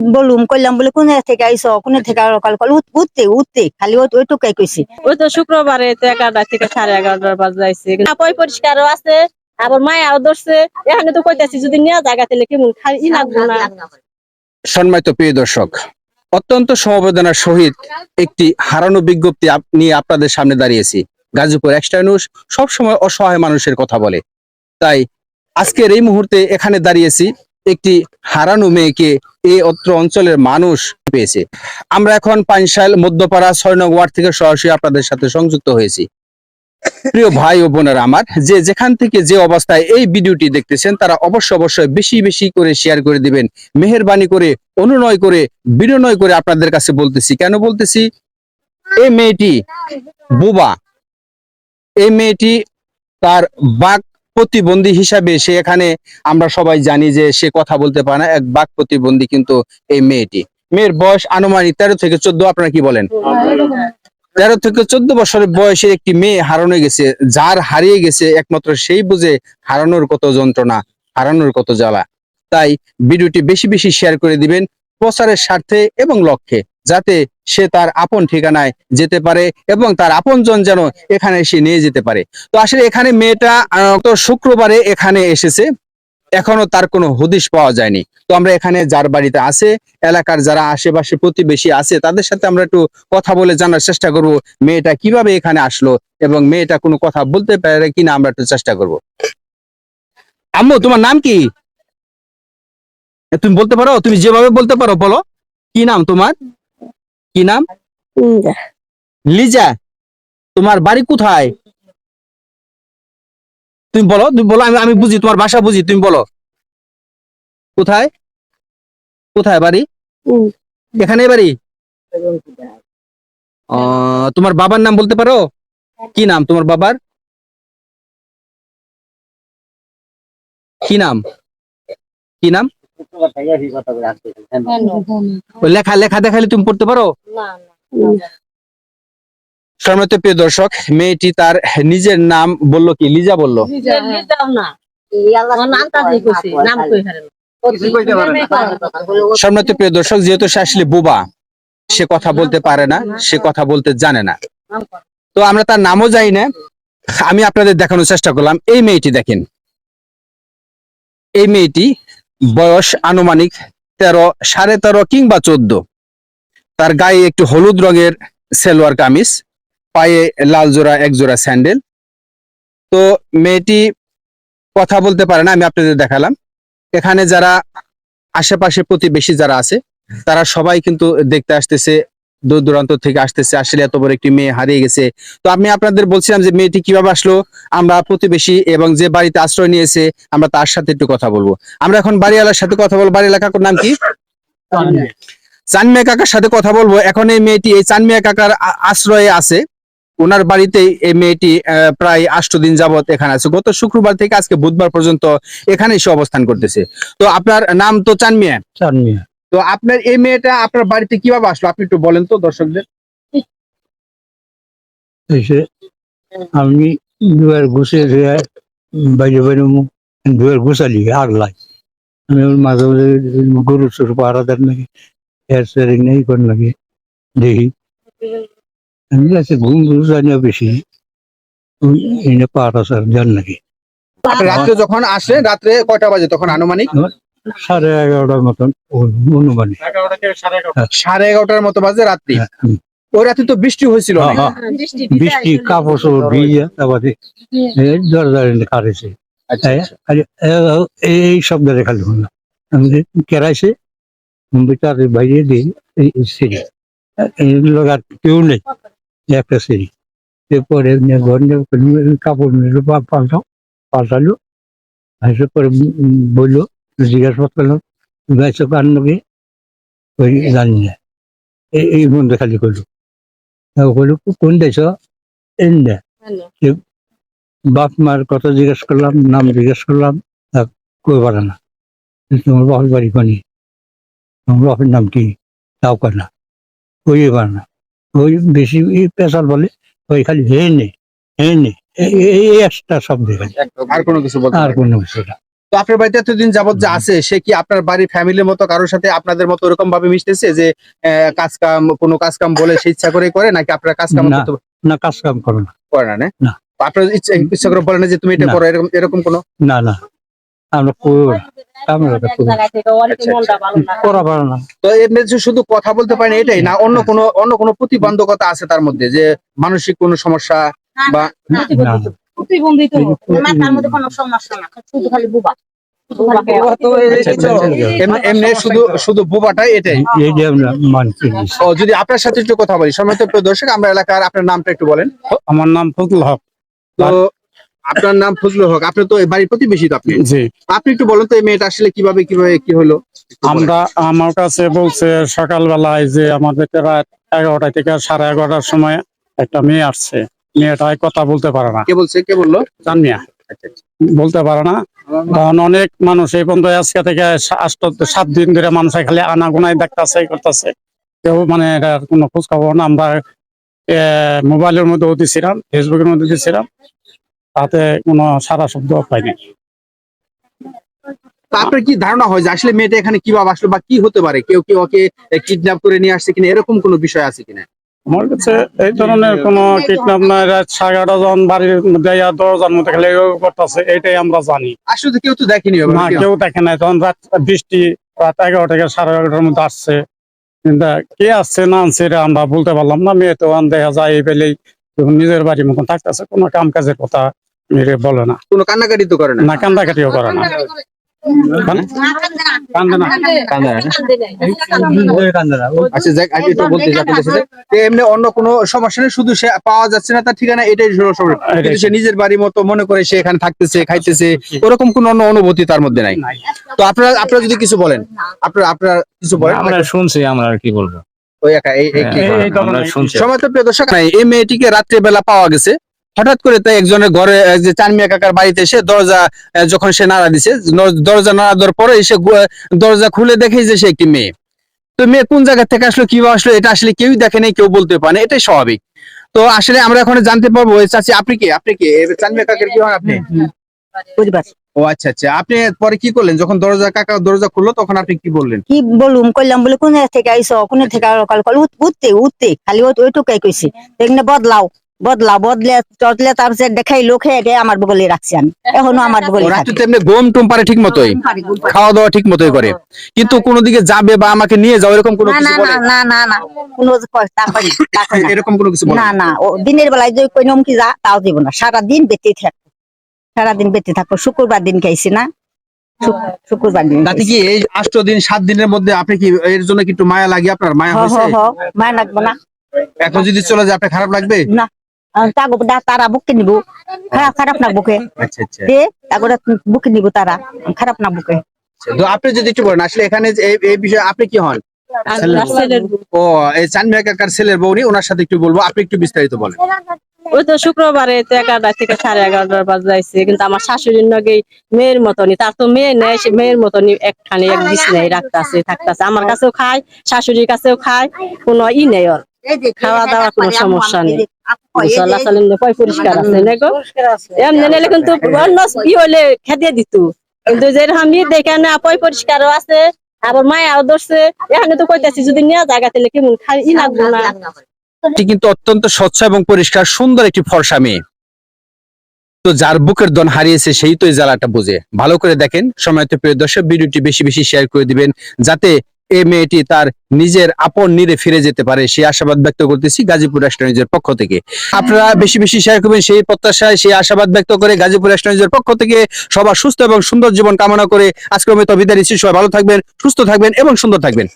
বলুম কইলাম বলে কোন থেকে আইসো কোন থেকে আরও কাল কল উঠতে উঠতে। খালি ওই- ওইটুকাই কইছি। ওই তো শুক্রবারে তো এগারোটা থেকে সাড়ে এগারোটার বাজে যাইছে। পয় পরিষ্কারও আছে আবার মায়াও ধরছে। এখানে তো কইতাছি যদি নেওয়া জায়গা তাহলে কেমন খাই? ই লাগবো না। সম্মানিত প্রিয় দর্শক অত্যন্ত সমবেদনার সহিত একটি হারানো বিজ্ঞপ্তি আপ- নিয়ে আপনাদের সামনে দাঁড়িয়েছি। গাজীপুর এক্সট্রা নিউজ সবসময় অসহায় মানুষের কথা বলে। তাই আজকের এই মুহূর্তে এখানে দাঁড়িয়েছি। একটি হারানো মেয়েকে এই অত্র অঞ্চলের মানুষ পেয়েছে। আমরা এখন পাঁচশাল মধ্যপাড়া ছয় ওয়ার্ড থেকে সরাসরি আপনাদের সাথে সংযুক্ত হয়েছি। প্রিয় ভাই ও বোনেরা আমার, যে যেখান থেকে যে অবস্থায় এই ভিডিওটি দেখতেছেন, তারা অবশ্য অবশ্যই বেশি বেশি করে শেয়ার করে দিবেন, মেহেরবানি করে, অনুনয় করে, বিনয় করে আপনাদের কাছে বলতেছি। কেন বলতেছি? এই মেয়েটি বুবা, এই মেয়েটি তার বাক প্রতিবন্ধী হিসাবে সে এখানে আমরা সবাই জানি যে সে কথা বলতে পারে না। এক বাক প্রতিবন্ধী কিন্তু এই মেয়েটি। মেয়ের বয়স আনুমানিক তেরো থেকে চোদ্দ, আপনারা কি বলেন? তেরো থেকে চোদ্দ বছরের বয়সের একটি মেয়ে হারানো গেছে, যার হারিয়ে গেছে একমাত্র সেই বুঝে হারানোর কত যন্ত্রণা, হারানোর কত জ্বালা। তাই ভিডিওটি বেশি বেশি শেয়ার করে দিবেন প্রচারের স্বার্থে এবং লক্ষ্যে। যাতে সে তার আপন ঠিকানায় যেতে পারে এবং তার আপনজন যেন এখানে এসে নিয়ে যেতে পারে। তো আসলে এখানে মেয়েটা তো শুক্রবারে এখানে এসেছে। এখনও তার কোনো হদিশ পাওয়া যায়নি। তো আমরা এখানে যার বাড়িতে আছে, এলাকার যারা আশেপাশে প্রতিবেশী আছে, তাদের সাথে আমরা একটু কথা বলে জানার চেষ্টা করব, মেয়েটা কীভাবে এখানে আসলো এবং মেয়েটা কোনো কথা বলতে পারে কিনা আমরা একটু চেষ্টা করব। আম্মু, তোমার নাম কি? তুমি বলতে পারো? তুমি যেভাবে বলতে পারো, বলো। কি নাম তোমার? কি নাম? লিজা। তোমার বাড়ি কোথায়? তুমি বলো তুমি বলো আমি আমি বুঝি তোমার ভাষা বুঝি তুমি বলো। কোথায়? কোথায় বাড়ি? এখানে বাড়ি? তোমার বাবার নাম বলতে পারো? কি নাম তোমার বাবার? কি নাম? কি নাম? লেখা লেখা দেখালে তুমি পড়তে পারো? সম্মানিত প্রিয় দর্শক মেয়েটি তার নিজের নাম বলল কি? লিজা বলল। সম্মানিত প্রিয় দর্শক যেহেতু সে আসলে বোবা সে কথা বলতে পারে না সে কথা বলতে জানে না। তো আমরা তার নামও জানি না আমি আপনাদের দেখানোর চেষ্টা করলাম। এই মেয়েটি দেখেন এই মেয়েটি বয়স আনুমানিক তেরো, সাড়ে তেরো কিংবা চোদ্দ। তার গায়ে একটি হলুদ রঙের সেলোয়ার কামিজ, পায়ে লাল জোড়া, এক জোড়া স্যান্ডেল। তো মেয়েটি কথা বলতে পারে না, আমি আপনাদের দেখালাম। এখানে যারা আশেপাশে প্রতিবেশী যারা আছে, তারা সবাই কিন্তু দেখতে আসতেছে দূর দূরান্ত থেকে আসতেছে। আসলে এত বড় একটি মেয়ে হারিয়ে গেছে। তো আমি আপনাদের বলছিলাম যে মেয়েটি কীভাবে আসলো আমরা প্রতিবেশী এবং যে বাড়িতে আশ্রয় নিয়েছে আমরা তার সাথে একটু কথা বলব। আমরা এখন বাড়িওয়ালার সাথে কথা বলব। বাড়ি কাকুর নাম কি? চানমিয়া। কাকার সাথে কথা বলব। এখন এই মেয়েটি এই চানমিয়া কাকার আশ্রয়ে আছে। ওনার বাড়িতে এই মেয়েটি আহ, প্রায় আষ্ট দিন যাবত এখানে আছে। গত শুক্রবার থেকে আজকে বুধবার পর্যন্ত এখানে এসে অবস্থান করতেছে। তো আপনার নাম তো চানমিয়া? চার মিয়া তো আপনার এই মেয়েটা আপনার বাড়িতে কীভাবে আসলো? আপনি একটু বলেন তো দর্শকদের। আমি দুয়ার ঘুষে বাইরে বাইরে দুয়ার ঘুষালি আগলাই আমি ওর মাঝে মাঝে গরু চোর পাহারা দেন নাকি হেয়ার স্টারিং নেই নাকি দেখি। আমি আছে ঘুম ঘুষ বেশি। পাহারা স্যার দেন নাকি। রাত্রে যখন আসে রাত্রে কয়টা বাজে তখন আনুমানিক? সাড়ে এগারোটার মতন ও- সাড়ে এগারোটার মতো বাজে রাত্রি। হ্যাঁ, ওই রাতে তো বৃষ্টি হয়েছিল হ্যাঁ। হ্যাঁ। বৃষ্টি কাপড় চোপড় ভিজে তারপরে দরজা কাটেছে। আচ্ছা, এই- আচ্ছা। খালি এ- এই শব্দ রেখা লিখুন না আমি কেরাইছে কম্পিউটার বাইরে দিই এই সিঁড়ি। এই লোক আর কেউ নেই একটা সিঁড়ি। এরপরে নিয়ে ঘর কাপড় নিয়ে পাল্টাও পাল্টালো এসে পরে বলল জিজ্ঞাসা করলাম গাইছো কার নাকি ওই জানি না এই এই বন্ধু খালি করল কোন দেশ বাপ মার কথা জিজ্ঞেস করলাম নাম জিজ্ঞেস করলাম তা কই পারে না তোমার বাপের বাড়ি কোনি তোমার বাপের নাম কি তাও কয় না কই পারে না ওই বেশি পেশাল বলে ওই খালি হে নে হে নে এই একটা শব্দ আর কোনো কিছু আর কোনো কিছু না তো আপনার বাড়িতে এতদিন যাবত যে আছে সে কি আপনার বাড়ির ফ্যামিলির মতো কারোর সাথে আপনাদের মতো ওরকম ভাবে মিশতেছে যে আহ, কাজ কাম কোনো কাজ কাম বলে সে ইচ্ছা করে করে নাকি আপনার কাজ কাম না। কাজ কাম করে না। করে না না? আপনার ইচ্ছা ইচ্ছা করে বলে না যে তুমি এটা করো এরকম এরকম কোনো? না না। আমরা আচ্ছা, মনটা ভালো না। করা পারে না। তো এমনি শুধু কথা বলতে পারেন এটাই না অন্য কোনো অন্য কোনো প্রতিবন্ধকতা আছে তার মধ্যে যে মানসিক কোনো সমস্যা বা না। প্রতিবন্ধী। তো। মাথার মধ্যে কোনো সমস্যা না। শুধু খালি বুবা। বুবাকে। এমনি- এমনি শুধু শুধু বোবাটাই এটাই। এই যে আমরা মানছি। ও যদি আপনার সাথে একটু কথা বলি সময় প্রিয় দর্শক আমরা এলাকার আপনার নামটা একটু বলেন। আমার নাম ফজল হক। তো আপনার নাম ফজলুল হক। আপনি তো বাড়ির প্রতিবেশী তো আপনি। জি। আপনি একটু বলেন তো এই মেয়েটা আসলে কীভাবে কীভাবে কি হলো? আমরা আমার কাছে বলছে সকালবেলায় যে আমাদের রাত এগারোটা থেকে সাড়ে এগারোটার সময় একটা মেয়ে আসছে। মেয়েটাই কথা বলতে পারে না। কে বলছে? কে বলল? মিয়া। আচ্ছা, আচ্ছা। বলতে পারে না। কারণ অনেক মানুষ এই পর্যন্ত আজকে থেকে সাত দিন ধরে মানুষ খালি আনাগোনায় দেখতেছে করতেছে। কেউ মানে এটার কোনো খোঁজ খবর না। আমরা মোবাইলের মধ্যেও দিছিলাম ফেসবুকের মধ্যে দিছিলাম। তাতে কোনো সারা শব্দ পাইনি। আপনার কি ধারণা হয় যে আসলে মেয়েটা এখানে কীভাবে আসলো বা কি হতে পারে? কেউ কি ওকে কিডন্যাপ করে নিয়ে আসছে কিনা? এরকম কোনো বিষয় আছে কিনা? আমার কাছে এই ধরনের কোন কিডন্যাপ নাই রাত সাড়ে এগারোটা জন বাড়ির মধ্যে দরজার মধ্যে খালি করতেছে এটাই আমরা জানি। আসলে কেউ তো দেখেনি না কেউ- দেখে নাই তখন রাত বৃষ্টি রাত এগারো থেকে সাড়ে এগারোটার মধ্যে আসছে। কিন্তু কে আসছে না আনছে এটা আমরা বলতে পারলাম না মেয়ে তো দেখা যায় এই যখন নিজের বাড়ির মতন থাকতেছে কোনো কাম কাজের কথা বলে না। কোনো কান্নাকাটি তো করে না? না কান্দাকাটিও করে না। আচ্ছা যাক আগে তো বলতে যাক বলতে চাই। তো এমনি অন্য কোনো সমস্যা নেই শুধু সে পাওয়া যাচ্ছে না তার ঠিকানা এটাই সমস্যা কিন্তু সে নিজের বাড়ির মতো মনে করে সে এখানে থাকতেছে খাইতেছে ওরকম কোনো অন্য অনুভূতি তার মধ্যে নাই। তো আপনারা আপনারা যদি কিছু বলেন আপনারা আপনারা কিছু বলেন। আমরা শুনছি আমরা আর কি বলব? ওই একা এই শুনছি। সময় তো প্রিয় দর্শক নাই, এই মেয়েটিকে রাত্রে বেলা পাওয়া গেছে। হঠাৎ করে তাই একজনের ঘরে যে চানমিয়া কাকার বাড়িতে এসে দরজা যখন সে নাড়া দিছে দরজা নাড়া দেওয়ার পরে এসে দরজা খুলে দেখে যে সে একটি মেয়ে। তো মেয়ে কোন জায়গা থেকে আসলো কীভাবে আসলো এটা আসলে কেউই দেখে নাই কেউ বলতে পারে না এটাই স্বাভাবিক। তো আসলে আমরা এখন জানতে পারব চাচি আপনি কি? আপনি কি? চানমিয়া কাকার কি হন আপনি? ও আচ্ছা আচ্ছা। আপনি পরে কি করলেন? যখন দরজা কাকা দরজা খুললো তখন আপনি কি বললেন? কি বলুম কইলাম বলে কোন থেকে আইসো কোন থেকে কাল কল উঠতে উঠতে খালি ওই- ওইটুকাই কইছি। দেখনে বদলাও বদলাও। বদলে টদলে তারপরে দেখাই লোক হেঁটে আমার বগলে রাখছি আমি। এখনও আমার বগলে রাত্রে তো এমনি গম টুম পারে ঠিক মতোই। খাওয়া দাওয়া ঠিক মতোই করে। কিন্তু কোনো দিকে যাবে বা আমাকে নিয়ে যাও এরকম কোনো কিছু বলে? না না না না। কোনো কই। এরকম কোনো কিছু বলে না না? ও দিনের বেলায় যে কইনম কি যা তাও দিব না। সারা সারাদিন বেঁচে থাকব সারাদিন বেঁচে থাকব শুক্রবার দিন খাইছি না। শুক্রবার দিন তাতে কি এই আষ্ট দিন সাত দিনের মধ্যে আপনি কি এর জন্য কি একটু মায়া লাগে আপনার? মায়া হয়েছে? মায় লাগবো না। এখন যদি চলে যায় আপনার খারাপ লাগবে? না। তাগো দা- তারা বুকে নিব। খারাপ খারাপ না বুকে। আচ্ছা আচ্ছা। বুকে নিব তারা। খারাপ না বুকে। তো আপনি যদি একটু বলেন আসলে এখানে এই- বিষয়ে আপনি কি হন? আর ছেলের বউ। ও এই চানমিয়া কাকার ছেলের বউনি ওনার সাথে একটু বলব আপনি একটু বিস্তারিত বলেন। ওই তো শুক্রবারে তো এগারোটা থেকে সাড়ে এগারোটার বাজে যাইছে কিন্তু আমার শাশুড়ির নগে মেয়ের মতনই। তার তো মেয়ে নেই সে মেয়ের মতনই একখানে এক বিছনায় রাখতাছে থাকতাছে। আমার কাছেও খায় শাশুড়ির কাছেও খায় কোনো ই নেই ওর। খাওয়া দাওয়ার কোনো সমস্যা নেই। কয় পরিষ্কার আছে না গো। এমনি নিলে কিন্তু অন্য ই হলে খেতে দিত। কিন্তু দেখে না পয় পরিষ্কারও আছে আবার মায়াও ধরছে। এখানে তো কইতাছি যদি নিয়ে জায়গা তাহলে কেমন খাই ই লাগবো না। কিন্তু অত্যন্ত স্বচ্ছ এবং পরিষ্কার সুন্দর একটি ফর্সা মেয়ে। তো যার বুকের দন হারিয়েছে সেই তো এই জ্বালাটা বোঝে। ভালো করে দেখেন সময় তো প্রিয় দর্শক ভিডিওটি বেশি বেশি শেয়ার করে দিবেন যাতে এই মেয়েটি তার নিজের আপন নিরে ফিরে যেতে পারে, সেই আশাবাদ ব্যক্ত করতেছি গাজীপুর রাষ্ট্রনিজের পক্ষ থেকে। আপনারা বেশি বেশি শেয়ার করবেন সেই প্রত্যাশায়, সেই আশাবাদ ব্যক্ত করে গাজীপুর রাষ্ট্রনিজের পক্ষ থেকে সবার সুস্থ এবং সুন্দর জীবন কামনা করে আজকে আমি তো বিদায় নিচ্ছি। সবাই ভালো থাকবেন, সুস্থ থাকবেন এবং সুন্দর থাকবেন।